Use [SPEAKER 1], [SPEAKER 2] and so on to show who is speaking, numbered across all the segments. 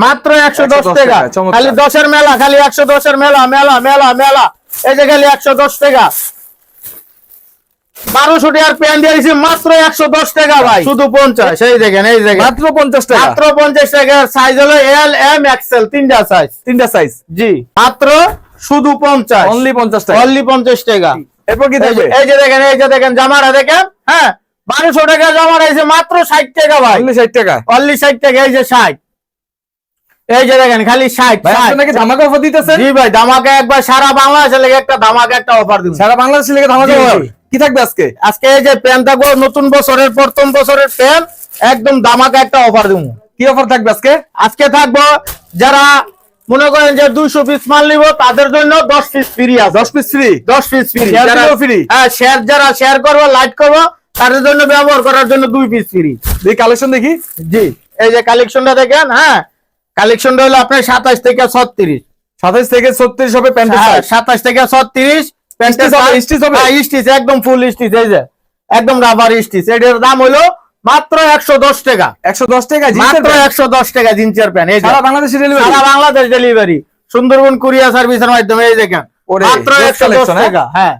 [SPEAKER 1] মাত্র একশো দশ টাকা। খালি দশের মেলা খালি একশো দশের মেলা মেলা মেলা মেলা। এই যে খালি একশো দশ টাকা। বারোশো টাকার প্যান্ট দিয়েছি মাত্র একশো দশ টাকা ভাই। শুধু পঞ্চাশ এই দেখেন এই দেখেন।
[SPEAKER 2] মাত্র পঞ্চাশ টাকা।
[SPEAKER 1] মাত্র পঞ্চাশ টাকার সাইজ হলো এল এম এক্সেল তিনটা সাইজ
[SPEAKER 2] তিনটা সাইজ
[SPEAKER 1] জি। মাত্র শুধু পঞ্চাশ।
[SPEAKER 2] অনলি পঞ্চাশ টাকা।
[SPEAKER 1] অনলি পঞ্চাশ টাকা।
[SPEAKER 2] এরপর কি
[SPEAKER 1] এই যে- এই যে দেখেন এই যে দেখেন জামাটা দেখেন হ্যাঁ? বারোশো টাকা জামা রয়েছে মাত্র ষাট টাকা ভাই।
[SPEAKER 2] ষাট টাকা।
[SPEAKER 1] অনলি ষাট টাকা এই যে ষাট। এই যে দেখেন খালি ষাট
[SPEAKER 2] নাকি ধামাকা অফার দিতেছেন?
[SPEAKER 1] জি ভাই ধামাকা একবার সারা বাংলাদেশের লেগে একটা ধামাকা একটা অফার
[SPEAKER 2] সারা বাংলাদেশের লেগে ধামাকা কি থাকবে আজকে?
[SPEAKER 1] আজকে এই যে প্যান্ট থাকব নতুন বছরের প্রথম বছরের প্যান্ট একদম ধামাকা একটা অফার দিব।
[SPEAKER 2] কি অফার থাকবে আজকে?
[SPEAKER 1] আজকে থাকব যারা মনে করেন যে দুইশো পিস মাল নিব তাদের জন্য দশ পিস ফ্রি আছে।
[SPEAKER 2] দশ পিস ফ্রি
[SPEAKER 1] দশ পিস ফ্রি
[SPEAKER 2] দিলেও
[SPEAKER 1] হ্যাঁ শেয়ার যারা শেয়ার করব লাইক করব তাদের জন্য ব্যবহার করার জন্য দুই পিস ফ্রি
[SPEAKER 2] দেখি কালেকশন দেখি।
[SPEAKER 1] জি এই যে কালেকশনটা দেখেন হ্যাঁ কালেকশনটা হলো আপনার সাতাশ থেকে ছত্রিশ।
[SPEAKER 2] সাতাইশ থেকে ছত্রিশ হবে প্যান্টের
[SPEAKER 1] হ্যাঁ, সাতাশ থেকে ছত্রিশ
[SPEAKER 2] Stitch হবে, হবে?
[SPEAKER 1] স্টিচ একদম ফুল স্টিচ এই যে একদম রাবার স্টিচ। এটার দাম হলো মাত্র একশো দশ টাকা।
[SPEAKER 2] একশো দশ টাকা
[SPEAKER 1] মাত্র একশো দশ টাকা জিন্সের প্যান্ট এই
[SPEAKER 2] সারা বাংলাদেশে ডেলিভারি
[SPEAKER 1] সারা বাংলাদেশ ডেলিভারি সুন্দরবন কুরিয়ার সার্ভিসের মাধ্যমে এই দেখেন। মাত্র একশো দশ
[SPEAKER 2] হ্যাঁ?
[SPEAKER 1] টাকা হ্যাঁ।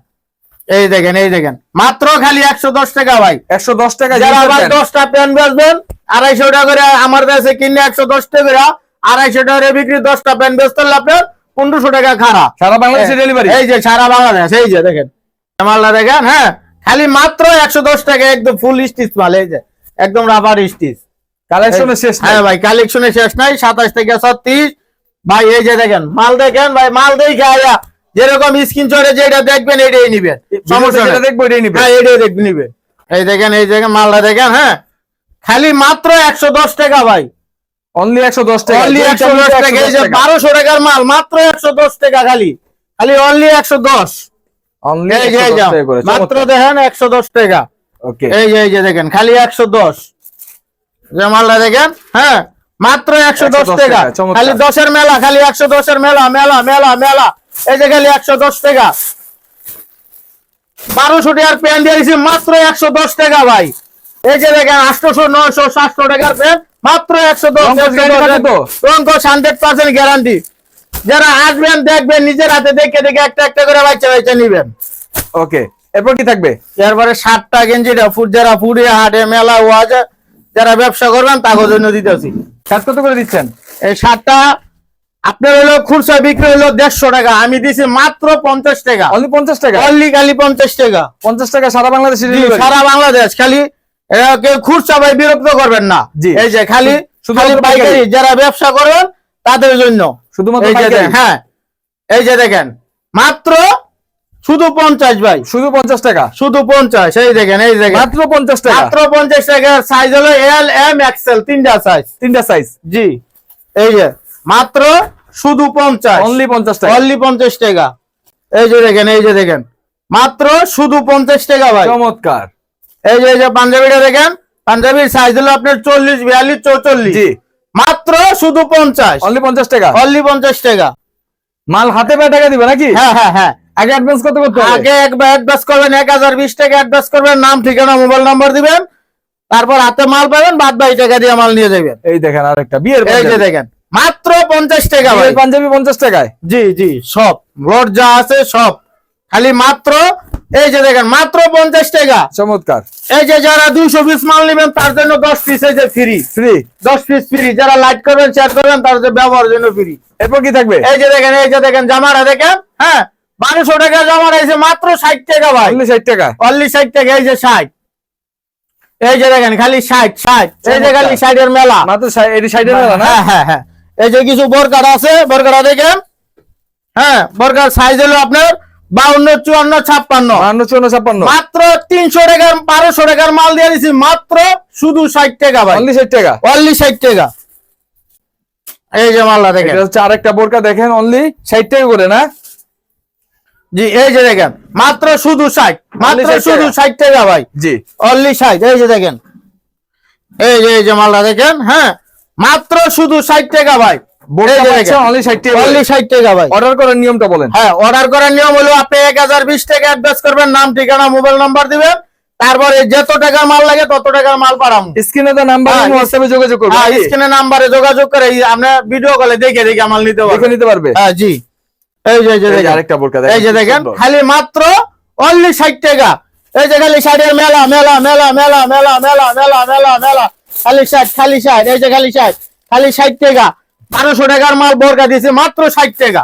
[SPEAKER 1] এই দেখেন এই দেখেন। মাত্র খালি একশো দশ টাকা ভাই।
[SPEAKER 2] একশো দশ টাকা
[SPEAKER 1] যারা আবার দশটা প্যান্ট বেচবেন আড়াইশো টাকা করে আমার কাছে কিনে একশো দশ টাকা আড়াইশো টাকা করে বিক্রি দশটা প্যান্ট বেচতে হলে আপনার পনেরোশো টাকা খারাপ
[SPEAKER 2] সারা বাংলাদেশে ডেলিভারি
[SPEAKER 1] এই যে সারা বাংলাদেশ এই যে দেখেন। মালটা দেখেন হ্যাঁ। খালি মাত্র একশো দশ টাকা একদম ফুল স্টিচ মাল এই যে। একদম রাবার স্টিচ
[SPEAKER 2] কালেকশনের শেষ নাই।
[SPEAKER 1] হ্যাঁ ভাই কালেকশনে শেষ নাই। সাতাশ থেকে ছত্রিশ। ভাই এই যে দেখেন মাল দেখেন ভাই মাল দেখে আয়া। যেরকম স্ক্রিন চড়ে যেটা দেখবেন এটাই নিবেন। সমস্যা।
[SPEAKER 2] দেখব এটাই নিবে
[SPEAKER 1] হ্যাঁ এটাই দেখবেন নিবেন। এই দেখেন এই দেখেন মালটা দেখেন হ্যাঁ। খালি মাত্র একশো দশ টাকা ভাই।
[SPEAKER 2] অনলি একশো দশ টাকা
[SPEAKER 1] অনলি
[SPEAKER 2] দুইটা
[SPEAKER 1] একশো
[SPEAKER 2] নিলে
[SPEAKER 1] দশ টাকা এই যে
[SPEAKER 2] 110 টাকা।
[SPEAKER 1] বারোশো টাকার মাল মাত্র একশো দশ টাকা খালি খালি অনলি একশো দশ
[SPEAKER 2] Only
[SPEAKER 1] এই যে
[SPEAKER 2] 110
[SPEAKER 1] মাত্র দেখেন একশো দশ টাকা
[SPEAKER 2] Okay,
[SPEAKER 1] এই যে এই যে দেখেন খালি একশো দশ যে মালটা দেখেন হ্যাঁ মাত্র একশো দশ
[SPEAKER 2] 110
[SPEAKER 1] টাকা। খালি দশের মেলা খালি একশো দশের মেলা মেলা মেলা মেলা এই যে খালি একশো দশ টাকা বারোশো টাকার প্যান্ট দিয়েছি মাত্র একশো দশ টাকা ভাই এই যে দেখেন আটশোশো নয়শো সাতশো টাকার প্যান্ট মাত্র একশো দশ হান্ড্রেড পার্সেন্ট গ্যারান্টি যারা আসবেন দেখবেন নিজের হাতে দেখে দেখে একটা একটা করে বাচ্চা বাচ্চা নিবেন।
[SPEAKER 2] Okay, এরপর কি থাকবে?
[SPEAKER 1] এরপরে সাতটা গেঞ্জিটা ফুট যারা ফুটে হাটে মেলা ওয়াজে যারা ব্যবসা করবেন তাকে জন্য দিতেছি।
[SPEAKER 2] কাজ কত করে দিচ্ছেন?
[SPEAKER 1] এই সাতটা আপনার হলো খুচরা বিক্রি হলো দেড়শো টাকা আমি দিছি মাত্র পঞ্চাশ টাকা।
[SPEAKER 2] অনলি পঞ্চাশ টাকা?
[SPEAKER 1] অনলি খালি পঞ্চাশ টাকা।
[SPEAKER 2] পঞ্চাশ টাকা সারা বাংলাদেশ
[SPEAKER 1] সারা বাংলাদেশ খালি কেউ খুচরা ভাই বিরক্ত করবেন না। এই যে খালি খালি পাইকারি। যারা ব্যবসা করবেন তাদের জন্য।
[SPEAKER 2] শুধুমাত্র
[SPEAKER 1] হ্যাঁ। এই যে দেখেন মাত্র শুধু পঞ্চাশ ভাই।
[SPEAKER 2] শুধু পঞ্চাশ টাকা?
[SPEAKER 1] শুধু পঞ্চাশ। এই দেখেন এই দেখেন।
[SPEAKER 2] মাত্র পঞ্চাশ টাকা?
[SPEAKER 1] মাত্র পঞ্চাশ টাকা। সাইজ হলো এল এম এক্সেল তিনটা সাইজ
[SPEAKER 2] তিনটা সাইজ
[SPEAKER 1] জি। এই যে মাত্র শুধু পঞ্চাশ।
[SPEAKER 2] অনলি পঞ্চাশ টাকা।
[SPEAKER 1] অনলি পঞ্চাশ টাকা। এই যে দেখেন এই যে দেখেন। মাত্র শুধু পঞ্চাশ টাকা ভাই।
[SPEAKER 2] চমৎকার।
[SPEAKER 1] এই যে এই যে পাঞ্জাবিটা দেখেন পাঞ্জাবির সাইজ হলো আপনার চল্লিশ বিয়াল্লিশ চৌচল্লিশ। মাত্র শুধু পঞ্চাশ।
[SPEAKER 2] অনলি পঞ্চাশ টাকা?
[SPEAKER 1] অনলি পঞ্চাশ টাকা।
[SPEAKER 2] মাল হাতে পায়ে টাকা দিবে নাকি?
[SPEAKER 1] হ্যাঁ হ্যাঁ হ্যাঁ।
[SPEAKER 2] আগে অ্যাডভান্স কত করতে
[SPEAKER 1] আগে একবার অ্যাডভান্স করবেন এক হাজার বিশ টাকা অ্যাডভান্স করবেন নাম ঠিকানা মোবাইল নাম্বার দিবেন। তারপর হাতে মাল পাবেন বাদ বাকি টাকা দিয়ে মাল নিয়ে যাবেন।
[SPEAKER 2] এই দেখেন আরেকটা বিয়ের
[SPEAKER 1] এই যে দেখেন মাত্র পঞ্চাশ টাকা
[SPEAKER 2] পাঞ্জাবি পঞ্চাশ টাকায়?
[SPEAKER 1] জি জি সব। রোড যা আছে সব। খালি মাত্র এই যে দেখেন মাত্র পঞ্চাশ টাকা
[SPEAKER 2] চমৎকার
[SPEAKER 1] এই যে যারা দুইশো পিস মাল নেবেন তার জন্য দশ পিস এই যে ফ্রি
[SPEAKER 2] ফ্রি
[SPEAKER 1] দশ পিস ফ্রি যারা লাইক করবেন শেয়ার করবেন তার জন্য ব্যবহারের জন্য ফ্রি
[SPEAKER 2] এরপর কি থাকবে
[SPEAKER 1] এই যে দেখেন এই যে দেখেন জামাটা দেখেন হ্যাঁ বারোশো টাকা জামা রয়েছে মাত্র ষাট টাকা ভাই
[SPEAKER 2] ষাট টাকা
[SPEAKER 1] অনলি ষাট টাকা এই যে ষাট এই যে দেখেন খালি ষাট ষাট এই যে খালি ষাটের মেলা
[SPEAKER 2] মাত্র ষাটের মেলা
[SPEAKER 1] হ্যাঁ হ্যাঁ হ্যাঁ এই যে কিছু বরকার আছে বরকারা দেখেন হ্যাঁ বরকার সাইজ হলো আপনার বাউন্ন চুয়ান্ন ছাপ্পান্ন।
[SPEAKER 2] বাহান্ন চুয়ান্ন ছাপ্পান্ন।
[SPEAKER 1] মাত্র তিনশো টাকার বারোশো টাকার মাল দিয়ে দিছি মাত্র শুধু ষাট টাকা ভাই।
[SPEAKER 2] অনলি ষাট টাকা?
[SPEAKER 1] অনলি ষাট টাকা। এই যে মালটা দেখেন।
[SPEAKER 2] হচ্ছে আরেকটা বোরকা দেখেন অনলি ষাট টাকা করে না?
[SPEAKER 1] জি এই যে দেখেন মাত্র শুধু ষাট মাত্র শুধু। ষাট টাকা ভাই।
[SPEAKER 2] জি।
[SPEAKER 1] অনলি ষাট এই যে দেখেন। এই যে এই যে মালটা দেখেন হ্যাঁ মাত্র শুধু ষাট টাকা ভাই।
[SPEAKER 2] অর্ডার করার নিয়মটা বলেন।
[SPEAKER 1] হ্যাঁ অর্ডার করার নিয়ম হলো আপনি এক হাজার বিশ টাকা অ্যাডভান্স করবেন নাম ঠিকানা মোবাইল নাম্বার দিবেন তারপরে যত টাকার মাল লাগে তত টাকার মাল পাঠাম
[SPEAKER 2] স্ক্রিনে তো নাম্বার
[SPEAKER 1] হ্যাঁ,
[SPEAKER 2] হোয়াটসঅ্যাপে যোগাযোগ করবে
[SPEAKER 1] হ্যাঁ স্ক্রিনে নাম্বারে যোগাযোগ করে আমরা ভিডিও কলে দেখে দেখে মাল নিতে
[SPEAKER 2] দেখে নিতে পারবে?
[SPEAKER 1] হ্যাঁ জি। এই যে এই যে
[SPEAKER 2] এই যে
[SPEAKER 1] দেখেন।
[SPEAKER 2] আরেকটা বোরকা
[SPEAKER 1] এই যে দেখেন খালি মাত্র অনলি ষাট টাকা। এই যে খালি ষাটের মেলা মেলা মেলা মেলা মেলা মেলা মেলা মেলা মেলা। খালি ষাট খালি ষাট এই যে খালি ষাট খালি ষাট টাকা। বারোশো টাকার মাল বোরকা দিয়েছে, মাত্র ষাট টাকা।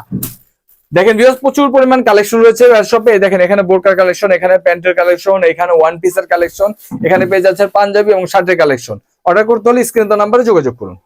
[SPEAKER 2] দেখেন ভিউয়ার্স প্রচুর পরিমাণ কালেকশন রয়েছে শপে দেখেন, এখানে বোরকার কালেকশন এখানে প্যান্টের কালেকশন এখানে ওয়ান পিসের কালেকশন এখানে পেয়ে যাচ্ছে পাঞ্জাবি এবং শার্টের কালেকশন অর্ডার করতে হলে স্ক্রিন নাম্বারে যোগাযোগ করুন।